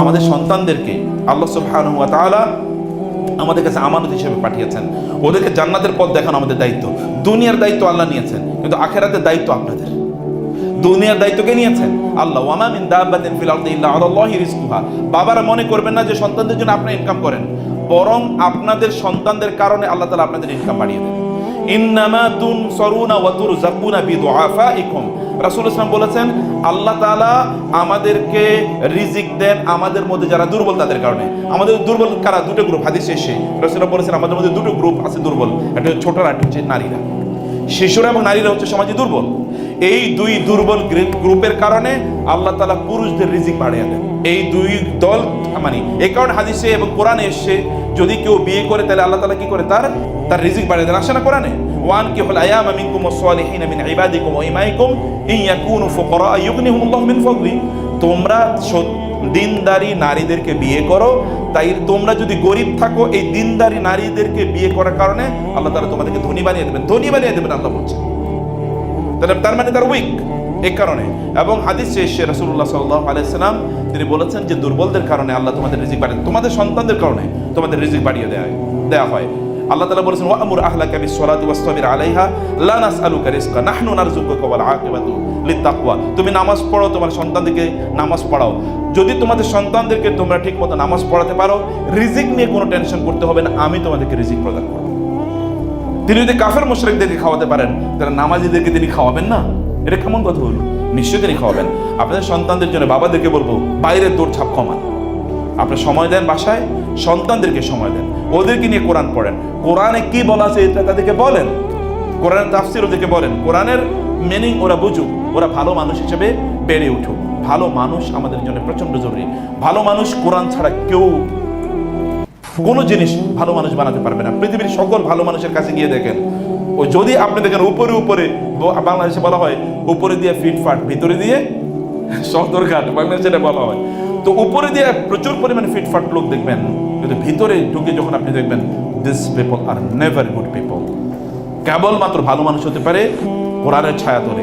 আমাদের সন্তানদেরকে আল্লাহ সুবহানাহু ওয়া আমাদের কাছে আমানত হিসেবে পাঠিয়েছেন। ওদেরকে জান্নাতের পথ দেখানো আমাদের দায়িত্ব। দুনিয়ার দায়িত্ব আল্লাহ নিয়েছেন, কিন্তু আখেরাতের দায়িত্ব আপনাদের। দুনিয়ার দায়িত্বকে নিয়েছেন? আল্লাহ, ওয়ামা মিন ফিল আরদি ইল্লা আলাল্লাহি রিজকুহা। বাবারা মনে করবেন না যে সন্তানদের জন্য আপনি ইনকাম করেন, বরং আপনাদের সন্তানদের কারণে আল্লাহ তাআলা আপনাদের ইনকাম বাড়িয়ে দেন। ইন্নামা তুনসরুনা ওয়া তুরজাকুনা বিদুআফাইকুম। রাসূল ইসলাম বলেছেন, আল্লাহ তাআলা আমাদেরকে রিজিক দেন আমাদের মধ্যে যারা দুর্বল তাদের কারণে। আমাদের দুর্বল কারা? দুটো গ্রুপ হাদিস এসে। রাসূল বলেছেন, আমাদের মধ্যে দুটো গ্রুপ আছে দুর্বল। একটা ছোটরা একটা হচ্ছে নারীরা। শিশুরা এবং নারীরা হচ্ছে সমাজে দুর্বল। এই দুই দুর্বল গ্রুপের কারণে আল্লাহ তালা পুরুষদের রিজিক বাড়িয়ে দেন। এই দুই দল মানে এই কারণে হাদিসে এবং কোরআনে এসছে, যদি কেউ বিয়ে করে তাহলে আল্লাহ তালা কি করে তার তার রিজিক বাড়িয়ে দেন। আসে না কোরআনে? ওয়ান কি হল আয়াম মিনকুম ওয়াসসালিহিন মিন ইবাদিকুম ওয়া ইমাইকুম ইন ইয়াকুনু ফুকারা ইউগনিহুমুল্লাহু মিন ফাদলি। তোমরা দিনদারি নারীদেরকে বিয়ে করো। তাই তোমরা যদি গরিব থাকো, এই দিনদারি নারীদেরকে বিয়ে করার কারণে আল্লাহ তারা তোমাদেরকে ধনী বানিয়ে দেবেন। ধনী বানিয়ে দেবেন আল্লাহ বলছেন তাহলে তার মানে তার উইক এই কারণে। এবং হাদিস শেষে রসুল্লাহ সাল্লাহ আলাইসালাম তিনি বলেছেন যে দুর্বলদের কারণে আল্লাহ তোমাদের রিজিক বাড়িয়ে তোমাদের সন্তানদের কারণে তোমাদের রিজিক বাড়িয়ে দেওয়া দেওয়া হয়। আল্লাহ তাআলা বলেছেন ওয়া আমুর আহলাকা বিসসালাতি ওয়াসতাবির আলাইহা, লা নাসআলুকা রিজকা, নাহনু নারযুকুকা ওয়াল আকিবাতু লিত্তাকওয়া। তুমি নামাজ পড়ো, তোমার সন্তানদেরকে নামাজ পড়াও। যদি তোমাদের সন্তানদেরকে তোমরা ঠিকমতো নামাজ পড়াতে পারো, রিজিক নিয়ে কোনো টেনশন করতে হবে না, আমি তোমাদেরকে রিজিক প্রদান করব। তিনি যদি কাফের মোশরেকদেরকে খাওয়াতে পারেন, তাহলে নামাজিদেরকে তিনি খাওয়াবেন না? এটা কেমন কথা হলো? নিশ্চয়ই তিনি খাওয়াবেন। আপনাদের সন্তানদের জন্য বাবাদেরকে বলব বাইরে দৌড় ছাপ কমান। আপনি সময় দেন বাসায়, সন্তানদেরকে সময় দেন। ওদেরকে নিয়ে কোরআন পড়েন। কোরআনে কি বলা আছে এটা তাদেরকে বলেন? কোরআনের তাফসির ওদেরকে বলেন। কোরআনের মিনিং ওরা বুঝুক। ওরা ভালো মানুষ হিসেবে বেড়ে উঠুক। ভালো মানুষ আমাদের জন্য প্রচণ্ড জরুরি। ভালো মানুষ কোরআন ছাড়া কেউ কোনো জিনিস ভালো মানুষ বানাতে পারবে না। পৃথিবীর সকল ভালো মানুষের কাছে গিয়ে দেখেন। ও যদি আপনি দেখেন উপরে উপরে বাংলাদেশে বলা হয়, উপরে দিয়ে ফিটফাট, ভিতরে দিয়ে সদরঘাট, বাংলাদেশে বলা হয়। তো উপরে দিয়ে প্রচুর পরিমাণে ফিটফাট লোক দেখবেন। কিন্তু ভিতরে ঢুকে যখন আপনি দেখবেন this people are never good people কেবলমাত্র ভালো মানুষ হতে পারে, কোরআনের ছায়া ধরে।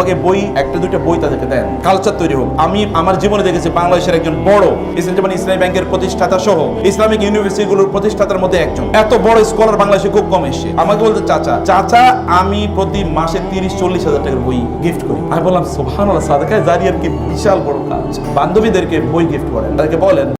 বাবাকে বই, একটা, দুইটা বই তাদেরকে দেন। কালচার তৈরি হোক। আমি আমার জীবনে দেখেছি বাংলাদেশের একজন বড় ইসলাম ইসলামী ব্যাংকের প্রতিষ্ঠাতা সহ ইসলামিক ইউনিভার্সিটিগুলোর প্রতিষ্ঠাতার মধ্যে একজন। এত বড় স্কলার বাংলাদেশে খুব কম এসছে। আমাকে বলতে, চাচা চাচা, আমি প্রতি মাসে তিরিশ, চল্লিশ হাজার টাকার বই গিফট করি। আমি বললাম সোহান সাদাকায় জারিয়ার কি বিশাল বড় কাজ। বান্ধবীদেরকে বই গিফট করেন। তাদেরকে বলেন